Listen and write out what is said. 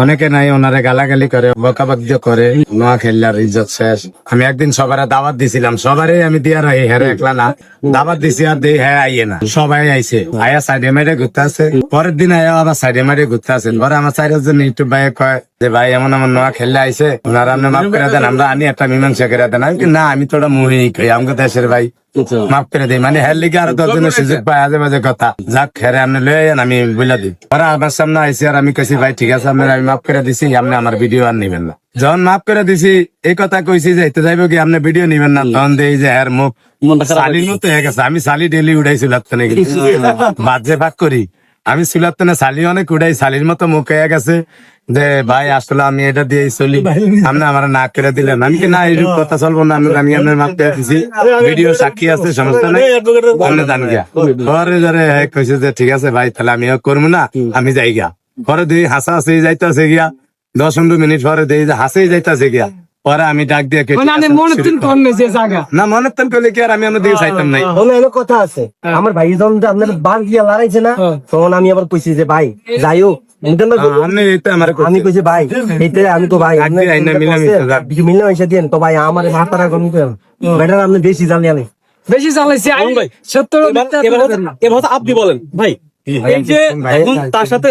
অনেকে নাই, ওনারে গালাগালি করে বকাবাক্য করে নোয়া খেললার ইজ্জত শেষ। আমি একদিন সবারে দাওয়াত দিছিলাম, সবারই আমি দিয়া রাখি হ্যাঁ একলা না। দাওয়াত দিছি আর দিই হ্যাঁ আইয়ে না। সবাই আইছে, আয়া সাইডে মাইডে ঘুরতে আছে। পরের দিন আয়া আবার সাইডে মাইডে ঘুরতে আছেন পরে আমার চারিজন ইউটিউব ভাই কয় যে ভাই এমন এমন নোয়া খেললে আইছে ওনারা আপনি মাফ করে দেন আমরা আনি একটা মীমাংসা করে দেন। আমি না আমি তো ওটা মুহি কই আমাকে দেশের ভাই মাফ করে দিই। মানে হের লিগে আরও দশজনের সুযোগ পায় আজে বাজে কথা। যাক খেরে আপনি লয়ে যান আমি বলে দিই। ওরা আমার সামনে আইসি আর আমি কইছি ভাই ঠিক আছে আপনার আমি মাফ করে দিছি আপনি আমার ভিডিও আর নিবেন না। যখন মাফ করে দিছি এই কথা কইছি যে এতে যাইব কি আপনি ভিডিও নিবেন না? তখন দেই যে হ্যার মুখ সালির মতো হয়ে গেছে। আমি সালি ডেলি উড়াই চুলাতনে বাদ যে ভাগ করি। আমি চুলাতনে সালি অনেক উড়াই সালির মতো মুখ হয়ে গেছে যে ভাই আসলে আমি এটা দিয়ে চলি। আপনি আমার না করে দিলেন। আমি কি না এইরূপ কথা চলবো না আমি আমি আপনার মাপ করে দিছি। ভিডিও সাক্ষী আছে সমস্যা নাই। আপনি জান গিয়া। ধরে হ্যাঁ কইছে যে ঠিক আছে ভাই তাহলে আমিও করব না আমি যাই গিয়া। পরে দিই হাসা হাসি যাইতেছে গিয়া। দশ পনেরো মিনিট পরে দিই যে হাসি যাইতেছে গিয়া। পরে আমি ডাক দিয়ে কেটে মানে আমি মনে করলে যে জায়গা। না মনে তেন করলে কি আর আমি আমার দিকে চাইতাম নাই। হলো এলো কথা আছে। আমার ভাই যখন আপনার বার গিয়া লড়াইছে না হ্যাঁ। তখন আমি আবার কইছি যে ভাই যাই হোক আপনি আমি কইছি ভাই এইতে আমি তো ভাই মিলামিশা দিন তো ভাই আমার বেটার আপনি বেশি আমি বেশি সত্তর আপনি বলেন। ভাই এই যে ভাই, এখন তার সাথে